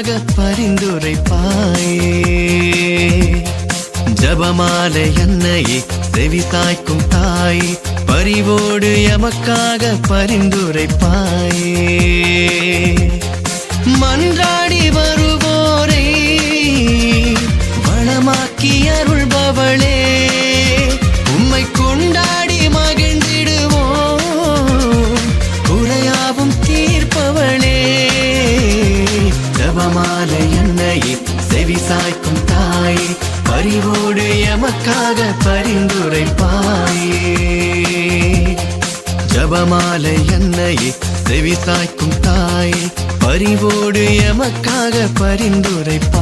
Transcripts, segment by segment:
எமக்காக பரிந்துரைப்பாயே. ஜபமாலை என்னையே செவி தாய்க்கும் தாய் பரிவோடு எமக்காக பரிந்துரைப்பாயே. மன்றாடி வருவோம். செவி சாய்க்கும் தாய் பரிவோடு எமக்காக பரிந்துரைப்பாயே. ஜபமாலை என்னையே செவி சாய்க்கும் தாய் பரிவோடு எமக்காக பரிந்துரைப்பாயே.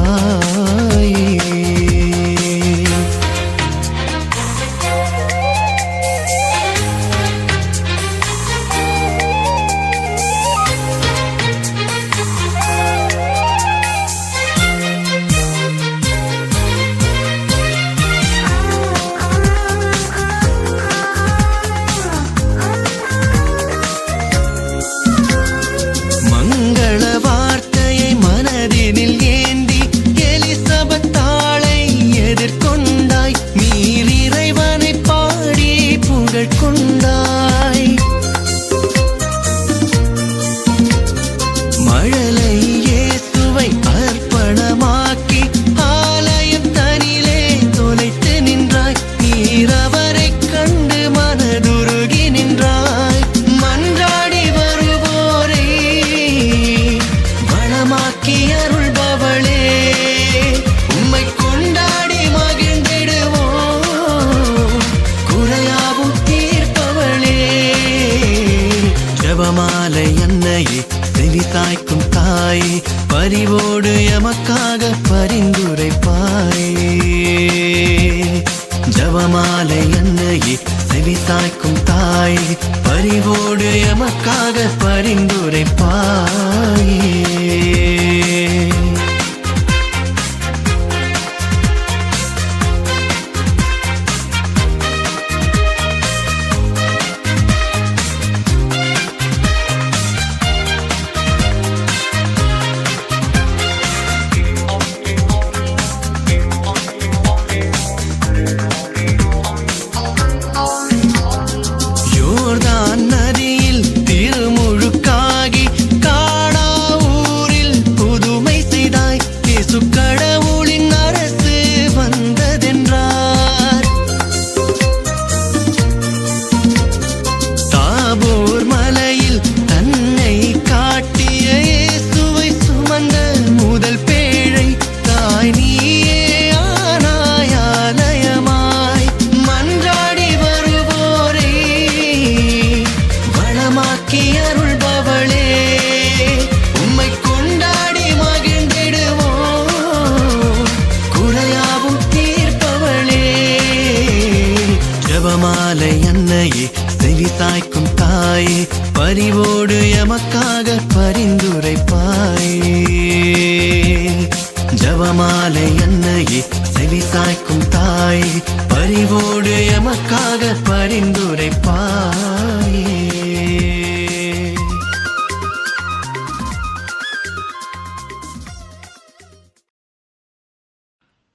எமக்காக பரிந்துரைப்பாயே.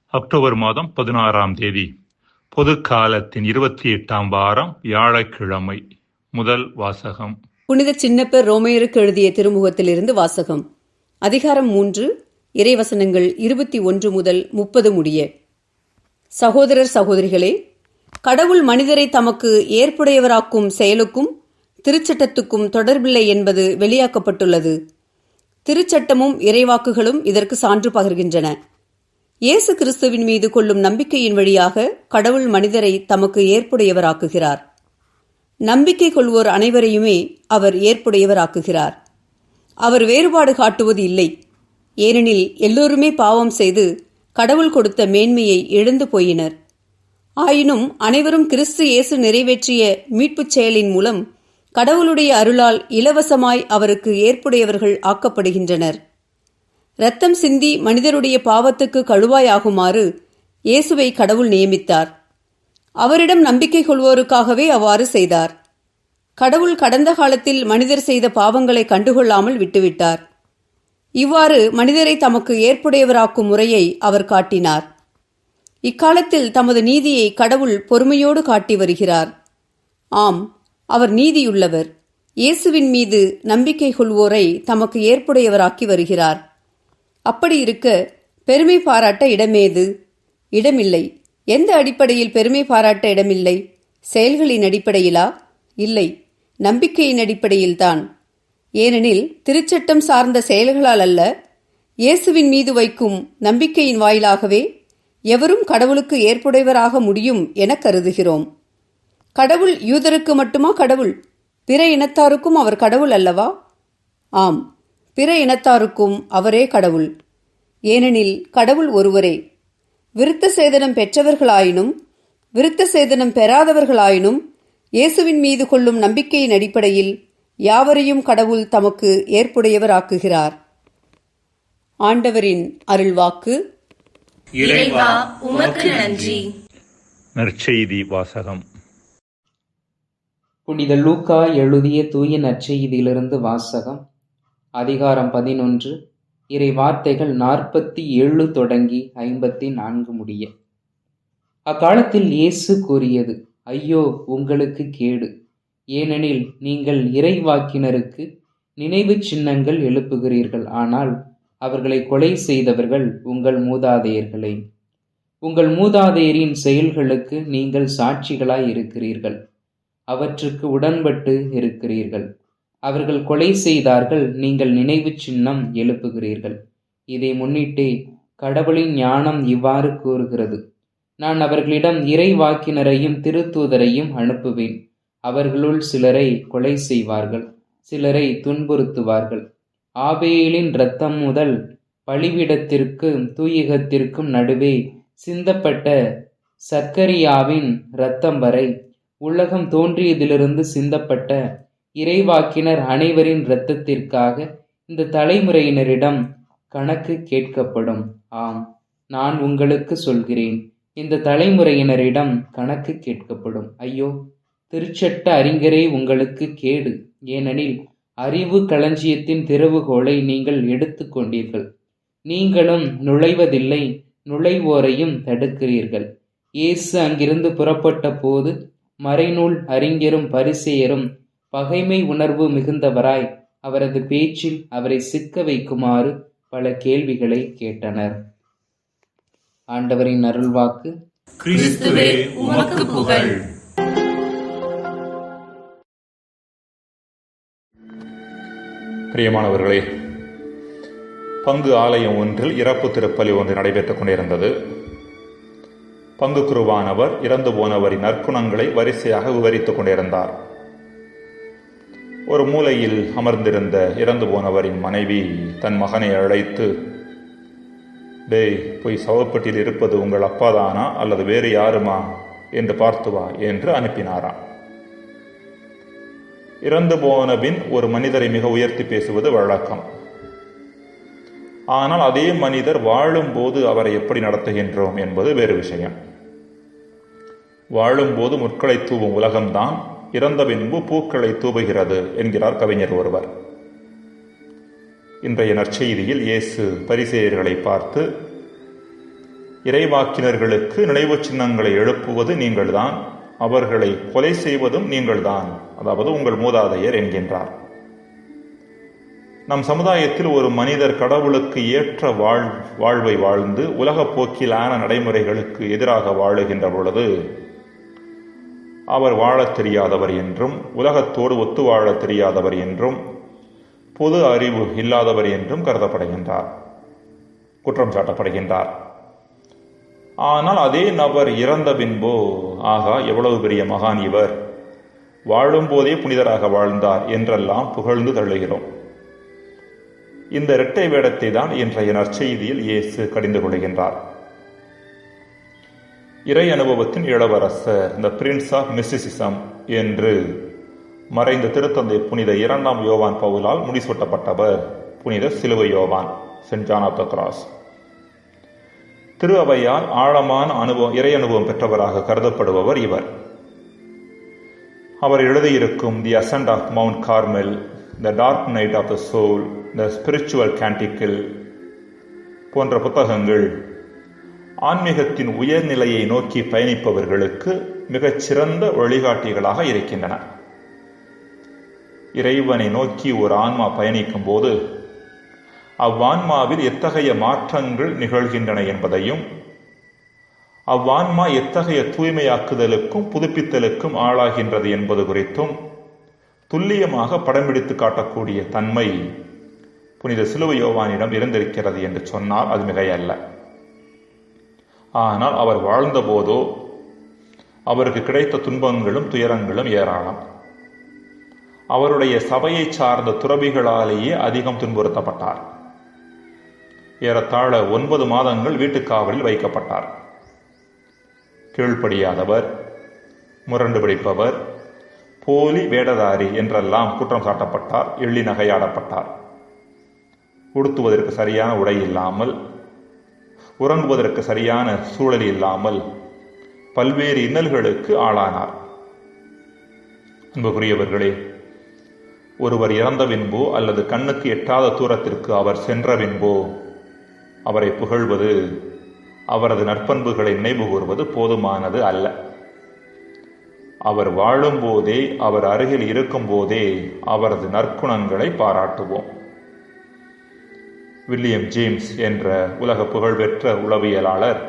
அக்டோபர் மாதம் பதினாறாம் தேதி பொது காலத்தின் இருபத்தி எட்டாம் வாரம் வியாழக்கிழமை முதல் வாசகம். புனித சின்னப்பர் ரோமையருக்கு எழுதிய திருமுகத்திலிருந்து வாசகம். அதிகாரம் மூன்று இறைவசனங்கள் இருபத்தி ஒன்று முதல் முப்பது முடிய. சகோதரர் சகோதரிகளே கடவுள் மனிதரை தமக்கு ஏற்புடையவராக்கும் செயலுக்கும் திருச்சட்டத்துக்கும் தொடர்பில்லை என்பது வெளியாக்கப்பட்டுள்ளது. திருச்சட்டமும் இறைவாக்குகளும் இதற்கு சான்று பகர்கின்றன. இயேசு கிறிஸ்துவின் மீது கொள்ளும் நம்பிக்கையின் வழியாக கடவுள் மனிதரை தமக்கு ஏற்புடையவராக்குகிறார். நம்பிக்கை கொள்வோர் அனைவரையுமே அவர் ஏற்புடையவராக்குகிறார். அவர் வேறுபாடு காட்டுவது இல்லை. ஏனெனில் எல்லோருமே பாவம் செய்து கடவுள் கொடுத்த மேன்மையை இழந்து போயினர். ஆயினும் அனைவரும் கிறிஸ்து இயேசு நிறைவேற்றிய மீட்புச் செயலின் மூலம் கடவுளுடைய அருளால் இலவசமாய் அவருக்கு ஏற்புடையவர்கள் ஆக்கப்படுகின்றனர். இரத்தம் சிந்தி மனிதருடைய பாவத்துக்கு கழுவாயாகுமாறு இயேசுவை கடவுள் நியமித்தார். அவரிடம் நம்பிக்கை கொள்வோருக்காகவே அவ்வாறு செய்தார். கடவுள் கடந்த காலத்தில் மனிதர் செய்த பாவங்களை கண்டுகொள்ளாமல் விட்டுவிட்டார். இவ்வாறு மனிதரை தமக்கு ஏற்புடையவராக்கும் முறையை அவர் காட்டினார். இக்காலத்தில் தமது நீதியை கடவுள் பொறுமையோடு காட்டி வருகிறார். ஆம் அவர் நீதியுள்ளவர். இயேசுவின் மீது நம்பிக்கை கொள்வோரை தமக்கு ஏற்புடையவராக்கி வருகிறார். அப்படி இருக்க பெருமை பாராட்ட இடமேது? இடமில்லை. எந்த அடிப்படையில் பெருமை பாராட்ட இடமில்லை? செயல்களின் அடிப்படையிலா? இல்லை. நம்பிக்கையின் அடிப்படையில்தான். ஏனெனில் திருச்சட்டம் சார்ந்த செயல்களால் அல்ல இயேசுவின் மீது வைக்கும் நம்பிக்கையின் வாயிலாகவே எவரும் கடவுளுக்கு ஏற்புடையவராக முடியும் என கருதுகிறோம். கடவுள் யூதருக்கு மட்டுமா கடவுள்? பிற இனத்தாருக்கும் அவர் கடவுள் அல்லவா? ஆம் பிற இனத்தாருக்கும் அவரே கடவுள். ஏனெனில் கடவுள் ஒருவரே. விருத்த சேதனம் பெற்றவர்களாயினும் விருத்த சேதனம் பெறாதவர்களாயினும் இயேசுவின் மீது கொள்ளும் நம்பிக்கையின் அடிப்படையில் யாவரையும் கடவுள் தமக்கு ஏற்புடையவராக்குகிறார். ஆண்டவரின் அருள்வாக்கு இறைவா உமக்கு நன்றி. நற்செய்தி வாசகம். புனித லூக்கா எழுதிய தூய நற்செய்தியிலிருந்து வாசகம் அதிகாரம் பதினொன்று இறை வார்த்தைகள் நாற்பத்தி ஏழு தொடங்கி ஐம்பத்தி நான்கு முடிய. அக்காலத்தில் இயேசு கூறியது ஐயோ உங்களுக்கு கேடு. ஏனெனில் நீங்கள் இறைவாக்கினருக்கு நினைவுச் சின்னங்கள் எழுப்புகிறீர்கள். ஆனால் அவர்களை கொலை செய்தவர்கள் உங்கள் மூதாதையர்களே. உங்கள் மூதாதையரின் செயல்களுக்கு நீங்கள் சாட்சிகளாய் இருக்கிறீர்கள். அவற்றுக்கு உடன்பட்டு இருக்கிறீர்கள். அவர்கள் கொலை செய்தார்கள் நீங்கள் நினைவு சின்னம் எழுப்புகிறீர்கள். இதை முன்னிட்டே கடவுளின் ஞானம் இவ்வாறு கூறுகிறது. நான் அவர்களிடம் இறைவாக்கினரையும் திருத்தூதரையும் அனுப்புவேன். அவர்களுள் சிலரை கொலை செய்வார்கள் சிலரை துன்புறுத்துவார்கள். ஆபேலின் இரத்தம் முதல் பலிவிடத்திற்கும் தூயகத்திற்கும் நடுவே சிந்தப்பட்ட சக்கரியாவின் இரத்தம் வரை உலகம் தோன்றியதிலிருந்து சிந்தப்பட்ட இறைவாக்கினர் அனைவரின் இரத்தத்திற்காக இந்த தலைமுறையினரிடம் கணக்கு கேட்கப்படும். ஆம் நான் உங்களுக்கு சொல்கிறேன். இந்த தலைமுறையினரிடம் கணக்கு கேட்கப்படும். ஐயோ திருச்சட்ட அறிஞரே உங்களுக்கு கேடு. ஏனெனில் அறிவு களஞ்சியத்தின் திறவுகோலை நீங்கள் எடுத்துக்கொண்டீர்கள் நீங்களும் நுழைவதில்லை நுழைவோரையும் தடுக்கிறீர்கள். இயேசு அங்கிருந்து புறப்பட்ட போது மறைநூல் அறிஞரும் பரிசெயரும் பகைமை உணர்வு மிகுந்தவராய் அவரது பேச்சில் அவரை சிக்க வைக்குமாறு பல கேள்விகளை கேட்டனர். ஆண்டவரின் அருள்வாக்கு. கிறிஸ்துவே உமக்கு புகழ். பிரியமானவர்களே பங்கு ஆலயம் ஒன்றில் இறப்பு திருப்பலி ஒன்று நடைபெற்றுக் கொண்டிருந்தது. பங்கு குருவானவர் இறந்து போனவரின் நற்குணங்களை வரிசையாக விவரித்துக் கொண்டிருந்தார். ஒரு மூலையில் அமர்ந்திருந்த இறந்து போனவரின் மனைவி தன் மகனை அழைத்து டேய் போய் சவப்பட்டியில் இருப்பது உங்கள் அப்பாதானா அல்லது வேறு யாருமா என்று பார்த்துவா என்று அனுப்பினாராம். இறந்து போன பின் ஒரு மனிதரை மிக உயர்த்தி பேசுவது வழக்கம். ஆனால் அதே மனிதர் வாழும்போது அவரை எப்படி நடத்துகின்றோம் என்பது வேறு விஷயம். வாழும்போது முற்களை தூவும் உலகம்தான் இறந்த பின்பு பூக்களை தூவுகிறது என்கிறார் கவிஞர் ஒருவர். இன்றைய நற்செய்தியில் இயேசு பரிசேயர்களை பார்த்து இறைவாக்கினர்களுக்கு நினைவு சின்னங்களை எழுப்புவது நீங்கள்தான் அவர்களை கொலை செய்வதும் நீங்கள்தான். அதாவது உங்கள் மூதாதையர் என்கின்றார். நம் சமுதாயத்தில் ஒரு மனிதர் கடவுளுக்கு ஏற்ற வாழ் வாழ்வை வாழ்ந்து உலகப் போக்கிலான நடைமுறைகளுக்கு எதிராக வாழுகின்ற பொழுது அவர் வாழத் தெரியாதவர் என்றும் உலகத்தோடு ஒத்து வாழத் தெரியாதவர் என்றும் பொது அறிவு இல்லாதவர் என்றும் கருதப்படுகின்றார். குற்றம் சாட்டப்படுகின்றார். ஆனால் அதே நபர் இறந்த பின்போ ஆகா எவ்வளவு பெரிய மகான் இவர். வாழும்போதே புனிதராக வாழ்ந்தார் என்றெல்லாம் புகழ்ந்து தள்ளுகிறோம். இந்த இரட்டை வேடத்தை தான் இன்றைய நற்செய்தியில் இயேசு கடிந்து கொள்கின்றார் இறை அனுபவத்தின் இளவரசர் த பிரின்ஸ் ஆஃப் மிஸ்டிசிசம் என்று மறைந்த திருத்தந்தை புனித இரண்டாம் யோவான் பவுலால் முடிசூட்டப்பட்டவர் புனித சிலுவை யோவான் saint John of the cross. திரு அவையால் ஆழமான அனுபவம் இறை அனுபவம் பெற்றவராக கருதப்படுபவர் இவர். அவர் எழுதியிருக்கும் the ascent of Mount Carmel the dark night of the soul the spiritual canticle போன்ற புத்தகங்கள் ஆன்மீகத்தின் உயர்நிலையை நோக்கி பயணிப்பவர்களுக்கு மிகச்சிறந்த வழிகாட்டிகளாக இருக்கின்றன. இறைவனை நோக்கி ஒரு ஆன்மா பயணிக்கும் போது அவ்வான்மாவில் எத்தகைய மாற்றங்கள் நிகழ்கின்றன என்பதையும் அவ்வான்மா எத்தகைய தூய்மையாக்குதலுக்கும் புதுப்பித்தலுக்கும் ஆளாகின்றது என்பது குறித்தும் துல்லியமாக படம் பிடித்து காட்டக்கூடிய தன்மை புனித சிலுவை யோவானிடம் இருந்திருக்கிறது என்று சொன்னால் அது மிகையல்ல. ஆனால் அவர் வாழ்ந்தபோதோ அவருக்கு கிடைத்த துன்பங்களும் துயரங்களும் ஏராளம். அவருடைய சபையை சார்ந்த துறவிகளாலேயே அதிகம் துன்புறுத்தப்பட்டார். ஏறத்தாழ ஒன்பது மாதங்கள் வீட்டுக்காவலில் வைக்கப்பட்டார். கீழ்ப்படியாதவர் முரண்டு பிடிப்பவர் போலி வேடதாரி என்றெல்லாம் குற்றம் சாட்டப்பட்டார் எள்ளி நகையாடப்பட்டார். உடுத்துவதற்கு சரியான உடை இல்லாமல் உறங்குவதற்கு சரியான சூழல் இல்லாமல் பல்வேறு இன்னல்களுக்கு ஆளானார். அன்புக்குரியவர்களே ஒருவர் இறந்த பின்போ அல்லது கண்ணுக்கு எட்டாத தூரத்திற்கு அவர் சென்ற பின்போ அவரை புகழ்வது அவரது நற்பண்புகளை நினைவு கூறுவது போதுமானது அல்ல. அவர் வாழும்போதே அவர் அருகில் இருக்கும்போதே அவரது நற்குணங்களை பாராட்டுவோம். வில்லியம் ஜேம்ஸ் என்ற உலக புகழ்பெற்ற உளவியலாளர்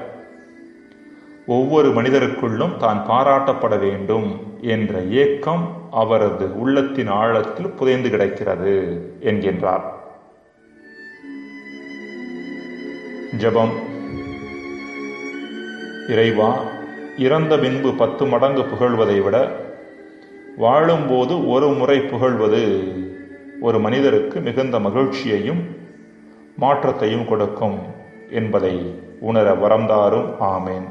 ஒவ்வொரு மனிதருக்குள்ளும் தான் பாராட்டப்பட வேண்டும் என்ற ஏக்கம் அவரது உள்ளத்தின் ஆழத்தில் புதைந்து கிடக்கிறது என்கின்றார். ஜெபம். இறைவா இறந்த பின்பு பத்து மடங்கு புகழ்வதை விட வாழும்போது ஒரு முறை புகழ்வது ஒரு மனிதருக்கு மிகுந்த மகிழ்ச்சியையும் மாற்றத்தையும் கொடுக்கும் என்பதை உணர வரந்தாரும் ஆமேன்.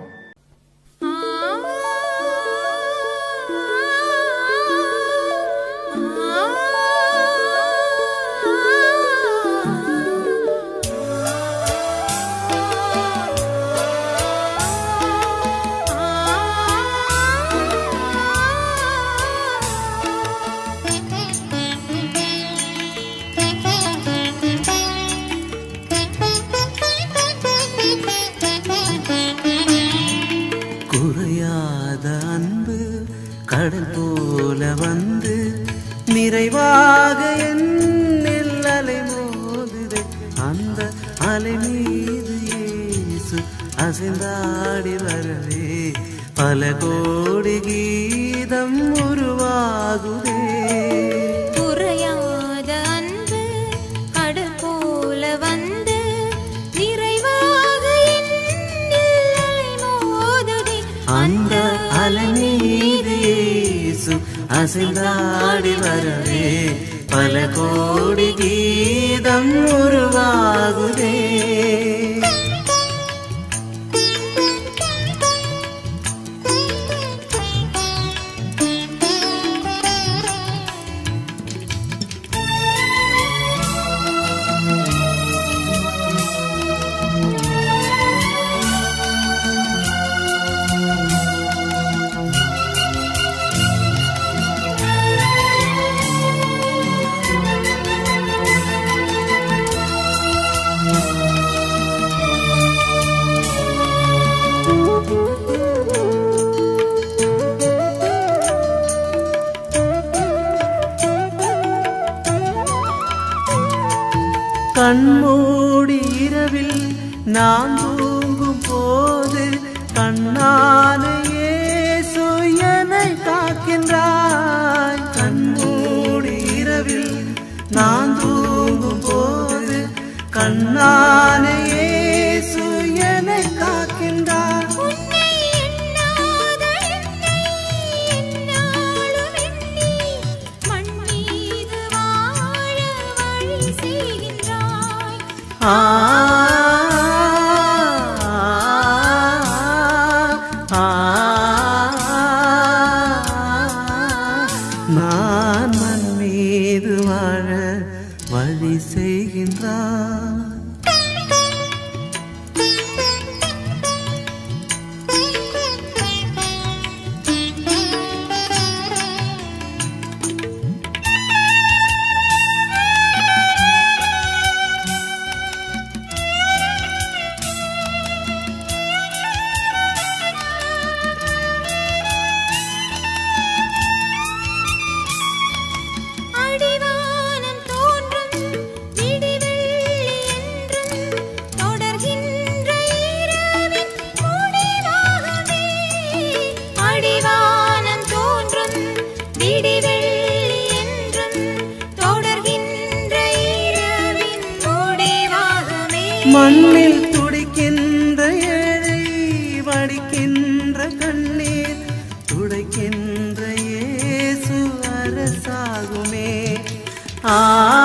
அசைந்தாடி வரவே பல கோடி கீதம் உருவாகுதே. குறையாத அன்பு கடல் போல வந்து நிறைவாக. அந்த அலை மீது இயேசு அசைந்தாடி வரவே பல கோடி கீதம் உருவாகுதே. கண்மூடி இரவில் நான் தூங்கும் போது கண்ணாலேயே சுயனை காக்கின்றாய் கண்மூடி இரவில் நான் தூங்கும் போது கண்ணாலேயே Ah ആ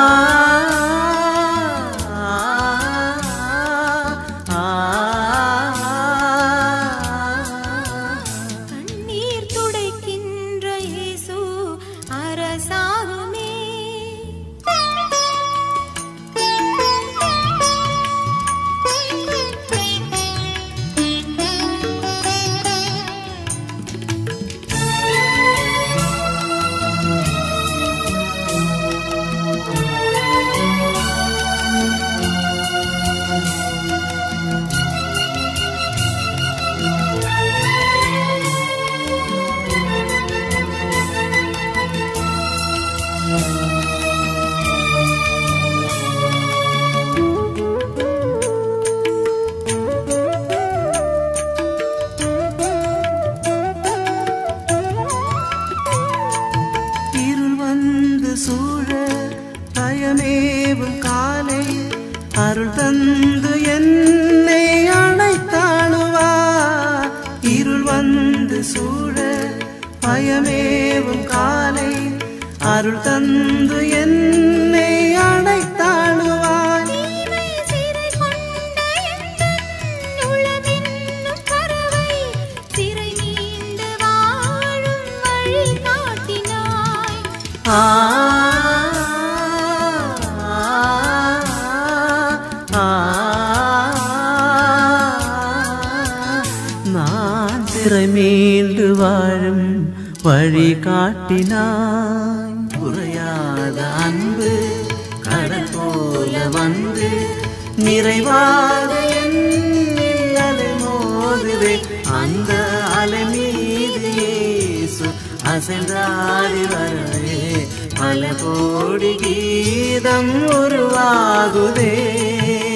பயமேவும் காலை அருள் தந்து என் வழிகாட்டினாய். குறையாத அன்பு கடல் போல வந்து நிறைவாத மோதுவே அந்த அலை மீது அசைந்தாடி வரவே. பல கோடி கீதம் உருவாகுதே.